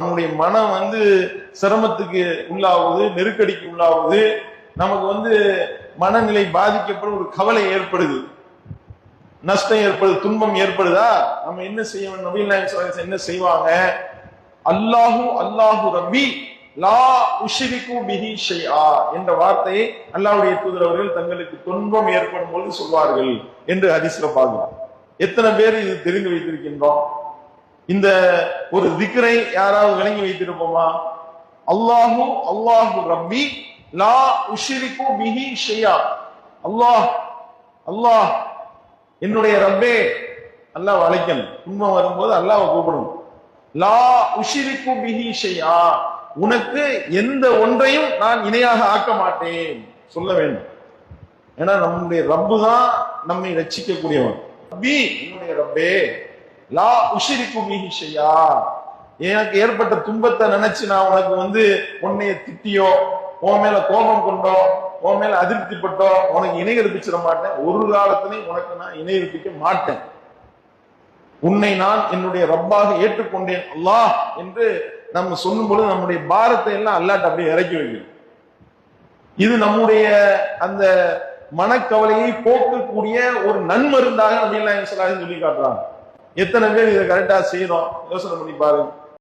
நம்முடைய மனம் வந்து சிரமத்துக்கு உள்ளாகுது நெருக்கடிக்கு உள்ளாகுது. நமக்கு வந்து மனநிலை பாதிக்கப்படும் ஒரு கவலை ஏற்படுது. நஷ்டம் ஏற்படுது துன்பம் ஏற்படுதா? நம்ம என்ன செய்ய வேண்டும் நபீல் நாயகம் என்ன செய்வாங்க? அல்லாஹு அல்லாஹு ரபி லா உஷிரிக்கு பிஹி ஷையா என்ற வார்த்தையை அல்லாவுடைய தூதர் அவர்கள் தங்களுக்கு துன்பம் ஏற்படும் பொழுது சொல்வார்கள் என்று ஹரிசில பார்க்கலாம். எத்தனை பேர் இது தெரிந்து வைத்திருக்கின்றோம்? இந்த ஒரு திக்ரை யாராவது விளங்கி வைத்திருப்போமா? அல்லாஹு அல்லாஹு ரப்பி லா உஷிரிக்கு மிகி ஷையா. அல்லாஹ் அல்லாஹ் என்னுடைய ரப்பே அல்லாஹ் அழைக்கணும் உண்மை வரும்போது அல்லாஹ் கூப்பிடணும் லா உஷிரிக்கு மிகி ஷையா. உனக்கு எந்த ஒன்றையும் நான் இணையாக ஆக்க மாட்டேன். சொல்ல வேண்டும். ஏன்னா நம்முடைய ரப்பு தான் நம்மை ரட்சிக்கக்கூடியவன். ரப்பி என்னுடைய ரப்பே. லா உஷிரிக்கு பிஹி எனக்கு ஏற்பட்ட துன்பத்தை நினைச்சு நான் உனக்கு வந்து உன்னைய திட்டியோ உன் மேல கோபம் கொண்டோ உன் மேல அதிருப்திப்பட்டோ உனக்கு இணை கற்பிச்சிட மாட்டேன். ஒரு காலத்திலையும் உனக்கு நான் இணை கற்பிக்க மாட்டேன். உன்னை நான் என்னுடைய ரப்பாக ஏற்றுக்கொண்டேன். அல்லாஹ் என்று நம்ம சொல்லும் பொழுது நம்முடைய பாரத்தை எல்லாம் அல்லாட்ட அப்படியே இறக்கி வைக்கிறோம் இது நம்முடைய அந்த மனக்கவலையை போக்கக்கூடிய ஒரு நன்மருந்தாக நபீல் நாயகம் சொல்லி காட்டுறாங்க. எத்தனை பேர் இதை கரெக்டா செய்யணும்? யோசனை பண்ணி பாருங்க.